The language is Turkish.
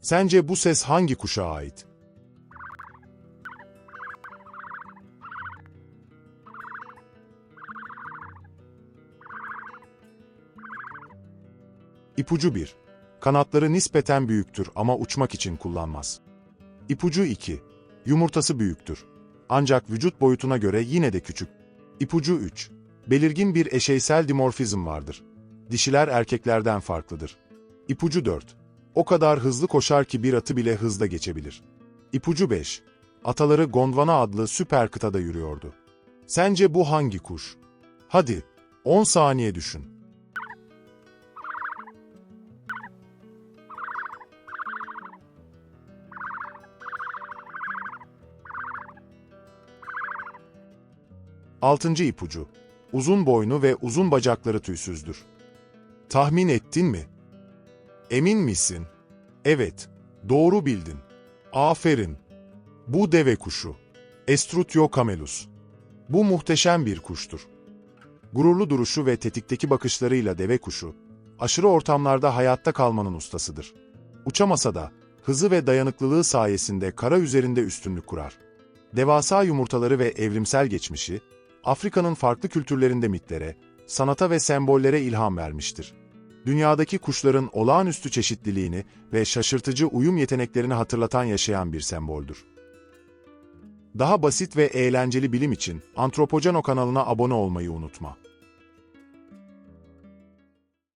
Sence bu ses hangi kuşa ait? İpucu 1. Kanatları nispeten büyüktür ama uçmak için kullanmaz. İpucu 2. Yumurtası büyüktür. Ancak vücut boyutuna göre yine de küçük. İpucu 3. Belirgin bir eşeysel dimorfizm vardır. Dişiler erkeklerden farklıdır. İpucu 4. O kadar hızlı koşar ki bir atı bile hızla geçebilir. İpucu 5. Ataları Gondwana adlı süper kıtada yürüyordu. Sence bu hangi kuş? Hadi, 10 saniye düşün. Altıncı ipucu. Uzun boynu ve uzun bacakları tüysüzdür. Tahmin ettin mi? Emin misin? Evet, doğru bildin. Aferin. Bu deve kuşu. Estrutio camelus. Bu muhteşem bir kuştur. Gururlu duruşu ve tetikteki bakışlarıyla deve kuşu, aşırı ortamlarda hayatta kalmanın ustasıdır. Uçamasa da, hızı ve dayanıklılığı sayesinde kara üzerinde üstünlük kurar. Devasa yumurtaları ve evrimsel geçmişi, Afrika'nın farklı kültürlerinde mitlere, sanata ve sembollere ilham vermiştir. Dünyadaki kuşların olağanüstü çeşitliliğini ve şaşırtıcı uyum yeteneklerini hatırlatan yaşayan bir semboldür. Daha basit ve eğlenceli bilim için Antropoceno kanalına abone olmayı unutma.